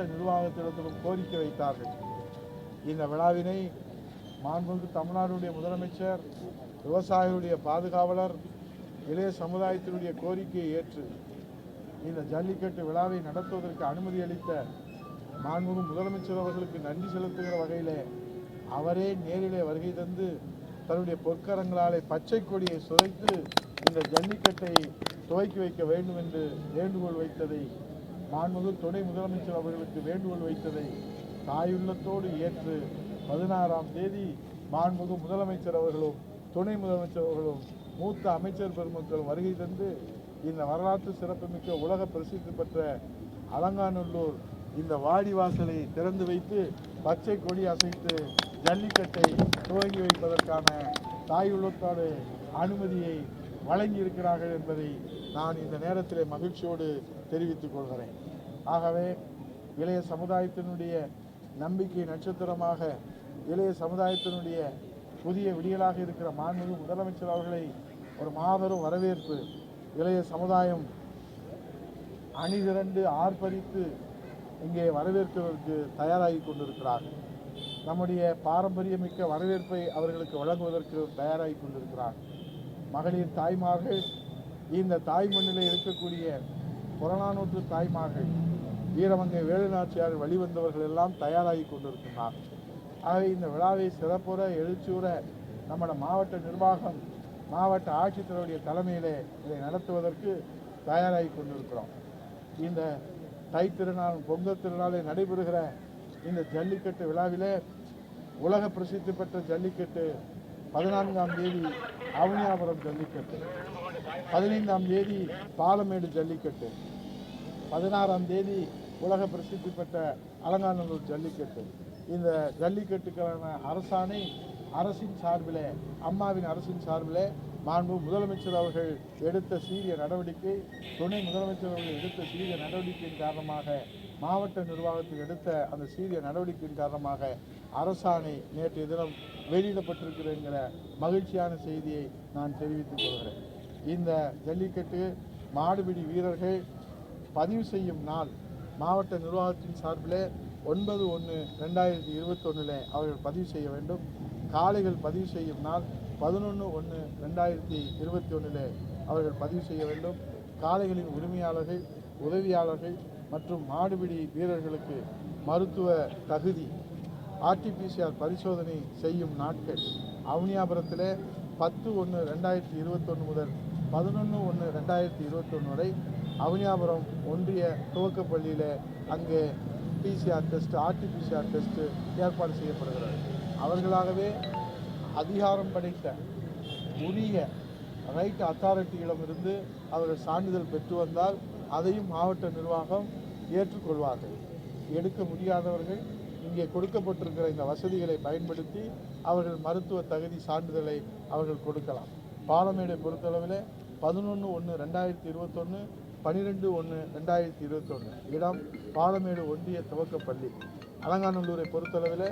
மாவட்ட நிர்வாகத்திடத்திலும் கோரிக்கை வைத்தார்கள். இந்த விழாவினை மாண்புமிகு தமிழ்நாடுடைய முதலமைச்சர் விவசாயிகளுடைய பாதுகாவலர் இளைய சமுதாயத்தினுடைய கோரிக்கையை ஏற்று இந்த ஜல்லிக்கட்டு விழாவை நடத்துவதற்கு அனுமதி அளித்த மாண்புமிகு முதலமைச்சர் அவர்களுக்கு நன்றி செலுத்துகிற வகையிலே அவரே நேரிலே வருகை தந்து தன்னுடைய பொற்கரங்களாலே பச்சை கொடியை சுதைத்து இந்த ஜல்லிக்கட்டை துவக்கி வைக்க வேண்டும் என்று வேண்டுகோள் வைத்ததை மாண்புமிகு துணை முதலமைச்சர் அவர்களுக்கு வேண்டுகோள் வைத்ததை தாயுள்ளத்தோடு ஏற்று பதினாறாம் தேதி மாண்புமிகு முதலமைச்சர் அவர்களும் துணை முதலமைச்சர் அவர்களும் மூத்த அமைச்சர் பெருமக்கள் வருகை தந்து இந்த வரலாற்று சிறப்புமிக்க உலக பிரசித்தி பெற்ற அலங்காநல்லூர் இந்த வாடி வாசலை திறந்து வைத்து பச்சை கொடி அசைத்து ஜல்லிக்கட்டை துவங்கி வைப்பதற்கான தாயுள்ளத்தோடு அனுமதியை வழங்கியிருக்கிறார்கள் என்பதை நான் இந்த நேரத்தில் மகிழ்ச்சியோடு தெரிவித்துக் கொள்கிறேன். ஆகவே இளைய சமுதாயத்தினுடைய நம்பிக்கை நட்சத்திரமாக இளைய சமுதாயத்தினுடைய புதிய விடியலாக இருக்கிற மாண்புமிகு முதலமைச்சர் அவர்களை ஒரு மாபெரும் வரவேற்பு இளைய சமுதாயம் அணிதிரண்டு ஆர்ப்பரித்து இங்கே வரவேற்கிறதற்கு தயாராகி கொண்டிருக்கிறார்கள். நம்முடைய பாரம்பரியமிக்க வரவேற்பை அவர்களுக்கு வழங்குவதற்கு தயாராகி கொண்டிருக்கிறார் மகளிர் தாய்மார்கள் இந்த தாய் மண்ணில் இருக்கக்கூடிய புறநானூற்று தாய்மார்கள் வீரமங்கை வேலுநாச்சியார் வழிவந்தவர்கள் எல்லாம் தயாராகி கொண்டிருக்கிறார் ஆகவே இந்த விழாவை சிறப்புற எழுச்சியுற நம்மட மாவட்ட நிர்வாகம் மாவட்ட ஆட்சித்தலைவருடைய தலைமையிலே இதை நடத்துவதற்கு தயாராகி கொண்டிருக்கிறோம். இந்த தை திருநாள் பொங்கல் திருநாளில் நடைபெறுகிற இந்த ஜல்லிக்கட்டு விழாவிலே உலக பிரசித்தி பெற்ற ஜல்லிக்கட்டு பதினான்காம் தேதி அவனியாபுரம் ஜல்லிக்கட்டு. பதினைந்தாம் தேதி பாலமேடு ஜல்லிக்கட்டு. பதினாறாம் தேதி உலக பிரசித்தி பெற்ற அலங்காநல்லூர் ஜல்லிக்கட்டு. இந்த ஜல்லிக்கட்டுக்கான அரசாணை அரசின் சார்பிலே அம்மாவின் அரசின் சார்பிலே மாண்பு முதலமைச்சர் அவர்கள் எடுத்த சீரிய நடவடிக்கை துணை முதலமைச்சர் அவர்கள் எடுத்த சீரிய நடவடிக்கையின் காரணமாக மாவட்ட நிர்வாகத்தில் எடுத்த அந்த சீரிய நடவடிக்கையின் காரணமாக அரசாணை நேற்றைய தினம் வெளியிடப்பட்டிருக்கிறேங்கிற மகிழ்ச்சியான செய்தியை நான் தெரிவித்துக் கொள்கிறேன். இந்த ஜல்லிக்கட்டு மாடுபிடி வீரர்கள் பதிவு செய்யும் நாள் மாவட்ட நிர்வாகத்தின் சார்பில் ஒன்பது ஒன்று ரெண்டாயிரத்தி இருபத்தொன்னில் அவர்கள் பதிவு செய்ய வேண்டும். காளைகள் பதிவு செய்யும் நாள் பதினொன்று ஒன்று ரெண்டாயிரத்தி இருபத்தி ஒன்றில் அவர்கள் பதிவு செய்ய வேண்டும். காளைகளின் உரிமையாளர்கள் உதவியாளர்கள் மற்றும் மாடுபிடி வீரர்களுக்கு மருத்துவ தகுதி ஆர்டிபிசிஆர் பரிசோதனை செய்யும் நாட்கள். அவனியாபுரத்தில் பத்து ஒன்று ரெண்டாயிரத்தி இருபத்தொன்று முதல் பதினொன்று ஒன்று ரெண்டாயிரத்தி இருபத்தொன்று வரை அவனியாபுரம் ஒன்றிய துவக்கப்பள்ளியில் அங்கே பிசிஆர் டெஸ்ட் ஆர்டிபிசிஆர் டெஸ்ட்டு ஏற்பாடு செய்யப்படுகிறது. அவர்களாகவே அதிகாரம் படைத்த உரிய ரைட் அத்தாரிட்டியிடமிருந்து அவர்கள் சான்றிதழ் பெற்று வந்தால் அதையும் மாவட்ட நிர்வாகம் ஏற்றுக்கொள்வார்கள். எடுக்க முடியாதவர்கள் இங்கே கொடுக்கப்பட்டிருக்கிற இந்த வசதிகளை பயன்படுத்தி அவர்கள் மருத்துவ தகுதி சான்றிதழை அவர்கள் கொடுக்கலாம். பாலமேடை பொறுத்தளவில் பதினொன்று ஒன்று ரெண்டாயிரத்தி இருபத்தொன்று பன்னிரெண்டு ஒன்று ரெண்டாயிரத்தி இருபத்தொன்று இடம் பாலமேடு ஒன்றிய துவக்கப்பள்ளி. அலங்காநல்லூரை பொறுத்தளவில்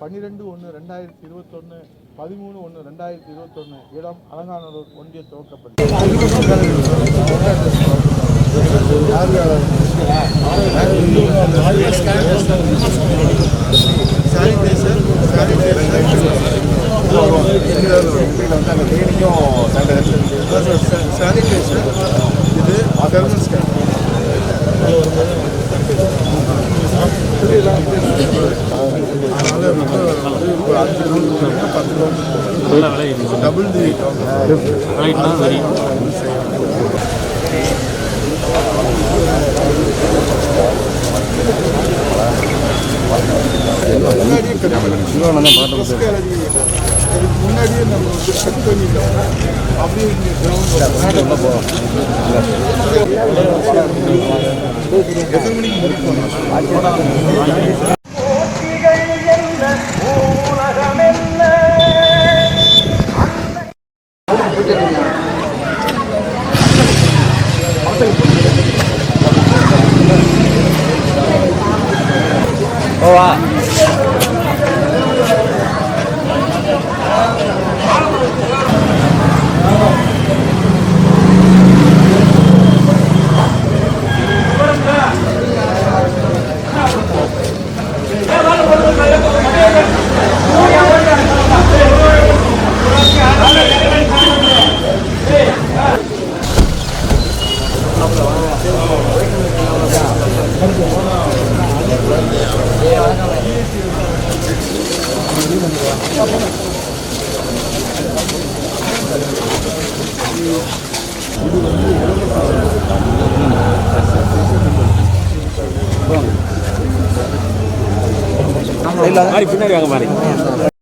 பன்னிரெண்டு ஒன்று ரெண்டாயிரத்தி இருபத்தொன்று பதிமூணு ஒன்று ரெண்டாயிரத்தி இருபத்தொன்று இடம் அலங்காநல்லூர் ஒன்றிய துவக்கப்பள்ளி. சானிடைசர் பத்து டபுள் முன்னாடியே நம்ம செக் பண்ணிட்டோம் அப்படியே எத்தனை மணிக்கு 好啊 பின்னாடி வாங்க மாதிரி